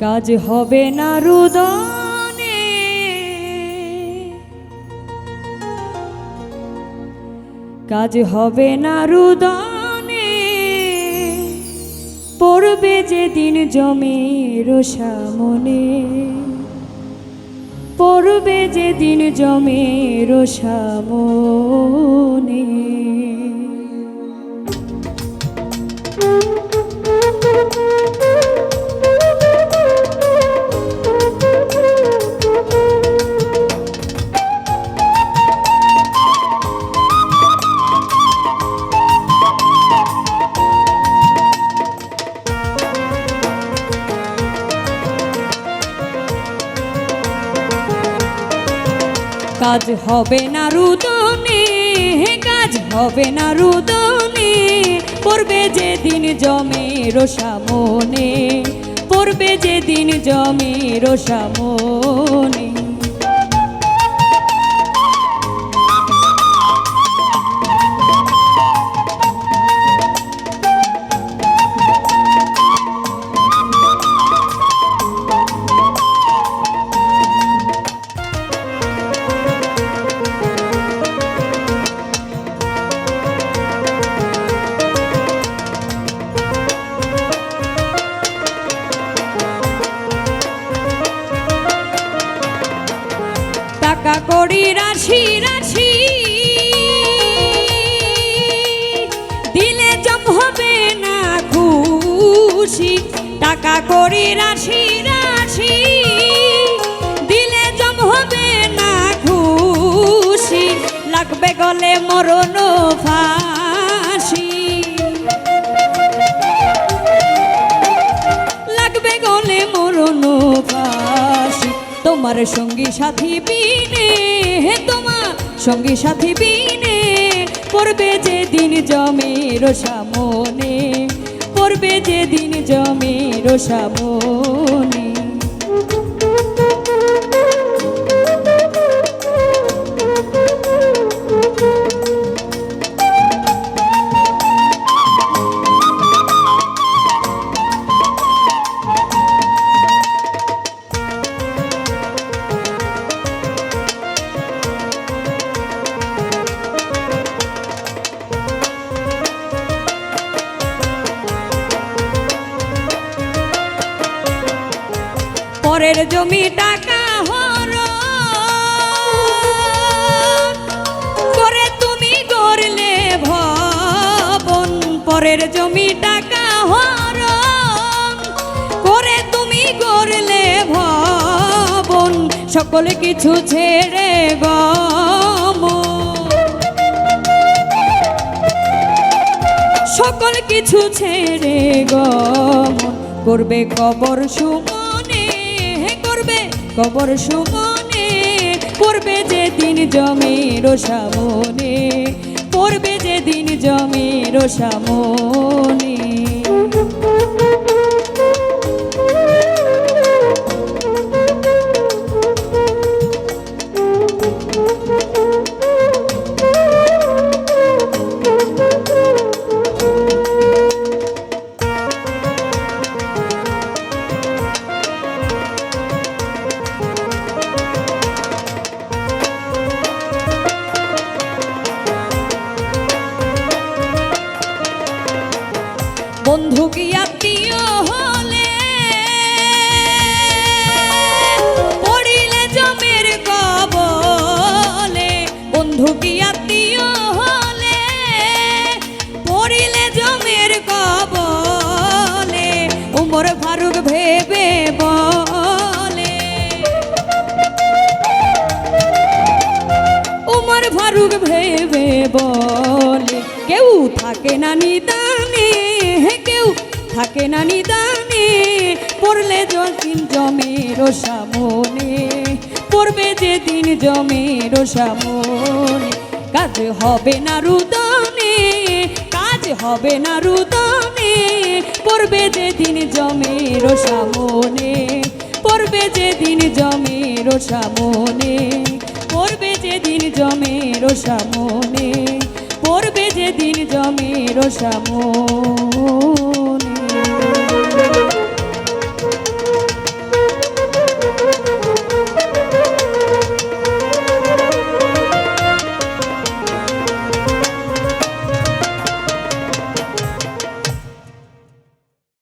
কাজ হবে না রুদনে। কাজ হবে না রুদনে। পড়বে যে দিন জমের সামনে। পড়বে যে দিন জমের সামনে। কাজ হবে না রুদনে কাজ হবে না রুদনে, পড়বে যে দিন জমের সামনে পড়বে যে দিন জমের করি রাশি রাশি। দিলে জম হবে না খুশি, টাকা করি রাশি রাশি। দিলে জম হবে না খুশি, লাগবে গলে মরণ ফাঁসি। লাগবে গলে মরণ ফাঁসি। তোমার সঙ্গী সাথী বিনে হে তোমার সঙ্গী সাথী বিনে, পড়বে যে দিন জমের সামনে, পড়বে যে দিন জমের সামনে। পরের জমি টাকা হর। করে তুমি গড়লে ভবন, পরের জমি টাকা হর। করে তুমি গড়লে ভবন, সকল কিছু ছেড়ে গম। সকল কিছু ছেড়ে গমন করবে কবর সুমনে। করবে? কবর সুমনে পড়বে যে দিন জমের সামনে পড়বে যে দিন জমের সামনে ফারুক ভেবে বলে। কেউ থাকে না নিদানে, হে কেউ থাকে না নিদানে, পড়লে যখন জমের সামনে পড়বে যে দিন জমের সামনে কাজ হবে না রুদনে, কাজ হবে না রুদনে, পড়বে যে দিন জমের সামনে পড়বে যে দিন জমের সামনে পড়বে যে দিন জমের সামনে পড়বে যে দিন জমের সামনে।